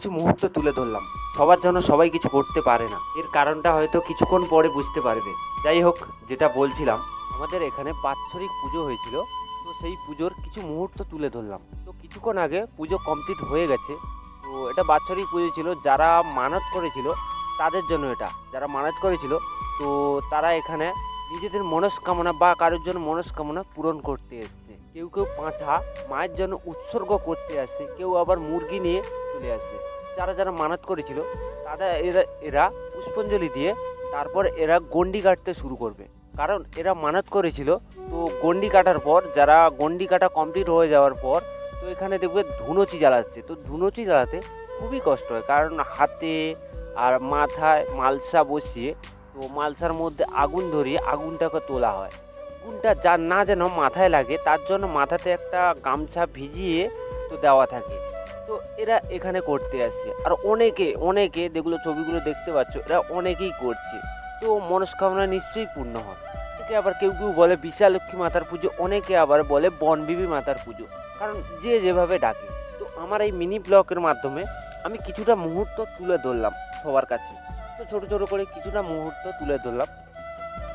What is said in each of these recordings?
কিছু মুহূর্ত তুলে ধরলাম। সবার জন্য সবাই কিছু করতে পারে না। এর কারণটা হয়তো কিছুক্ষণ পরে বুঝতে পারবে। যাই হোক, যেটা বলছিলাম, আমাদের এখানে বাৎসরিক পুজো হয়েছিল। তো সেই পুজোর কিছু মুহূর্ত তুলে ধরলাম। তো কিছুক্ষণ আগে পুজো কমপ্লিট হয়ে গেছে। তো এটা বাৎসরিক পুজো ছিল। যারা মানত করেছিল, তাদের জন্য এটা। যারা মানত করেছিল, তো তারা এখানে নিজেদের মনস্কামনা বা কারোর জন্য মনস্কামনা পূরণ করতে এসছে। কেউ কেউ পাঁঠা, মায়ের জন্য উৎসর্গ করতে আসছে। কেউ আবার মুরগি নিয়ে চলে আসছে যারা যারা মানত করেছিল, তারা এরা এরা পুষ্পাঞ্জলি দিয়ে তারপর এরা গন্ডি কাটতে শুরু করবে। কারণ এরা মানত করেছিল, তো গন্ডি কাটার পর, যারা গন্ডি কাটা কমপ্লিট হয়ে যাওয়ার পর, তো এখানে দেখবে ধুনোচি জ্বালাচ্ছে। তো ধুনোচি জ্বালাতে খুবই কষ্ট হয়, কারণ হাতে আর মাথায় মালসা বসিয়ে, তো মালসার মধ্যে আগুন ধরিয়ে আগুনটাকে তোলা হয়। আগুনটা যা না যেন মাথায় লাগে, তার জন্য মাথাতে একটা গামছা ভিজিয়ে তো দেওয়া থাকে। তো এরা এখানে করতে আসছে। আর অনেকে অনেকে যেগুলো ছবিগুলো দেখতে পাচ্ছ, এরা অনেকেই করছে। তো মনস্কামনা নিশ্চয়ই পূর্ণ হয় একে আবার কেউ কেউ বলে বিশালক্ষী মাতার পুজো, অনেকে আবার বলে বনবিবি মাতার পুজো। কারণ যে যেভাবে ডাকে। তো আমার এই মিনি ব্লকের মাধ্যমে আমি কিছুটা মুহূর্ত তুলে ধরলাম সবার কাছে। তো ছোট ছোট করে কিছুটা মুহূর্ত তুলে ধরলাম।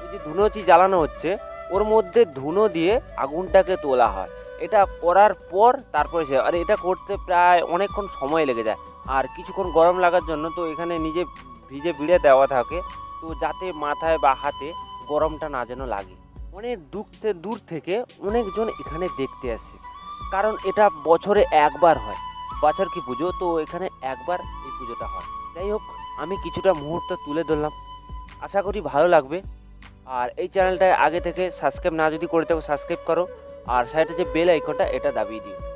এই যে ধুনোচি জ্বালানো হচ্ছে, ওর মধ্যে ধুনো দিয়ে আগুনটাকে তোলা হয়। এটা করার পর তারপরে সে আর এটা করতে প্রায় অনেকক্ষণ সময় লেগে যায়। আর কিছুক্ষণ গরম লাগার জন্য তো এখানে নিজে ভিজে ভিড়ে দেওয়া থাকে। তো যাতে মাথায় বা হাতে গরমটা না যেন লাগে। অনেক দূর দূর থেকে অনেকজন এখানে দেখতে আসে। কারণ এটা বছরে একবার হয়। বছর কি পুজো? তো এখানে একবার এই পুজোটা হয়। যাই হোক, আমি কিছুটা মুহূর্ত তুলে ধরলাম। আশা করি ভালো লাগবে। আর এই চ্যানেলটায় আগে থেকে সাবস্ক্রাইব না যদি করে থাকো, সাবস্ক্রাইব করো। আর সাইডে যে বেল আইকনটা এটা দাবিয়ে দিও।